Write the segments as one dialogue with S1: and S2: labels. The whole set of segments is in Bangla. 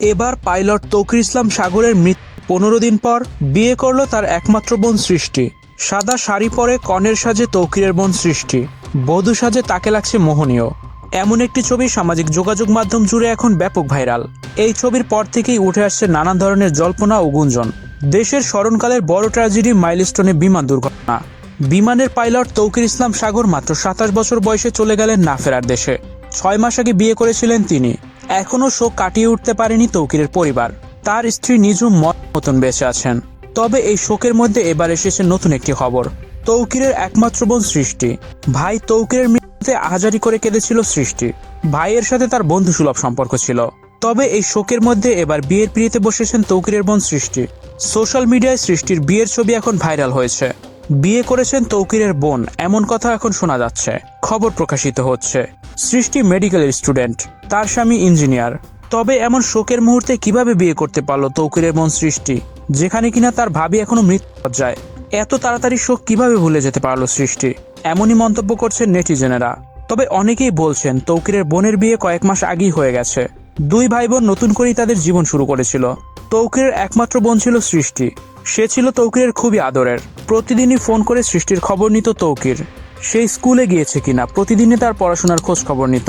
S1: এবার পাইলট তৌকির ইসলাম সাগরের মৃত্যু পনেরো দিন পর বিয়ে করল তার একমাত্র বোন সৃষ্টি। সাদা শাড়ি পরে কনের সাজে তৌকিরের বোন সৃষ্টি। বধূ সাজে তাকে লাগছে মোহনীয়। এমন একটি ছবি সামাজিক যোগাযোগ মাধ্যম জুড়ে এখন ব্যাপক ভাইরাল। এই ছবির পর থেকেই উঠে আসছে নানা ধরনের জল্পনা ও গুঞ্জন। দেশের স্মরণকালের বড় ট্র্যাজেডি মাইলস্টোনে বিমান দুর্ঘটনা। বিমানের পাইলট তৌকির ইসলাম সাগর মাত্র সাতাশ বছর বয়সে চলে গেলেন না ফেরার দেশে। ছয় মাস আগে বিয়ে করেছিলেন তিনি। এখনও শোক কাটিয়ে উঠতে পারেনি তৌকিরের পরিবার। তার স্ত্রী নিজুম মত মতন বেঁচে আছেন। তবে এই শোকের মধ্যে এবার এসেছে নতুন একটি খবর। তৌকিরের একমাত্র বোন সৃষ্টি। ভাই তৌকিরের মৃত্যুতে আহাজারি করে কেঁদেছিল সৃষ্টি। ভাইয়ের সাথে তার বন্ধু সুলভ সম্পর্ক ছিল। তবে এই শোকের মধ্যে এবার বিয়ের পিড়িতে বসেছেন তৌকিরের বোন সৃষ্টি। সোশ্যাল মিডিয়ায় সৃষ্টির বিয়ের ছবি এখন ভাইরাল হয়েছে। বিয়ে করেছেন তৌকিরের বোন, এমন কথা এখন শোনা যাচ্ছে। খবর প্রকাশিত হচ্ছে। সৃষ্টি মেডিকেলের স্টুডেন্ট। তার স্বামী ইঞ্জিনিয়ার। তবে এমন শোকের মুহূর্তে কীভাবে বিয়ে করতে পারল তৌকিরের বোন সৃষ্টি, যেখানে কিনা তার ভাবি এখনও মৃত্যুসজ্জায় এত তাড়াতাড়ি শোক কীভাবে ভুলে যেতে পারল সৃষ্টি? এমনই মন্তব্য করছেন নেটিজেনেরা। তবে অনেকেই বলছেন তৌকিরের বোনের বিয়ে কয়েক মাস আগেই হয়ে গেছে। দুই ভাই বোন নতুন করেই তাদের জীবন শুরু করেছিল। তৌকিরের একমাত্র বোন ছিল সৃষ্টি। সে ছিল তৌকিরের খুবই আদরের। প্রতিদিনই ফোন করে সৃষ্টির খবর নিত তৌকির। সে স্কুলে গিয়েছে কিনা, প্রতিদিনই তার পড়াশোনার খোঁজ খবর নিত।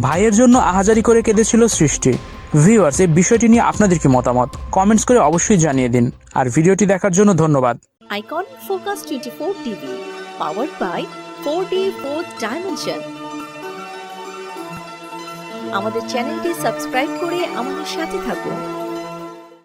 S1: ভাইয়ের জন্য আহাজারি করে কেঁদেছিল সৃষ্টি। ভিউয়ার্স এই বিষয়টি নিয়ে আপনাদের কি মতামত? কমেন্টস করে অবশ্যই জানিয়ে দিন। আর ভিডিওটি দেখার জন্য ধন্যবাদ।
S2: Icon focus twenty four TV powered by four D fourth dimension আমাদের চ্যানেলটি সাবস্ক্রাইব করে আমাদের সাথে থাকুন।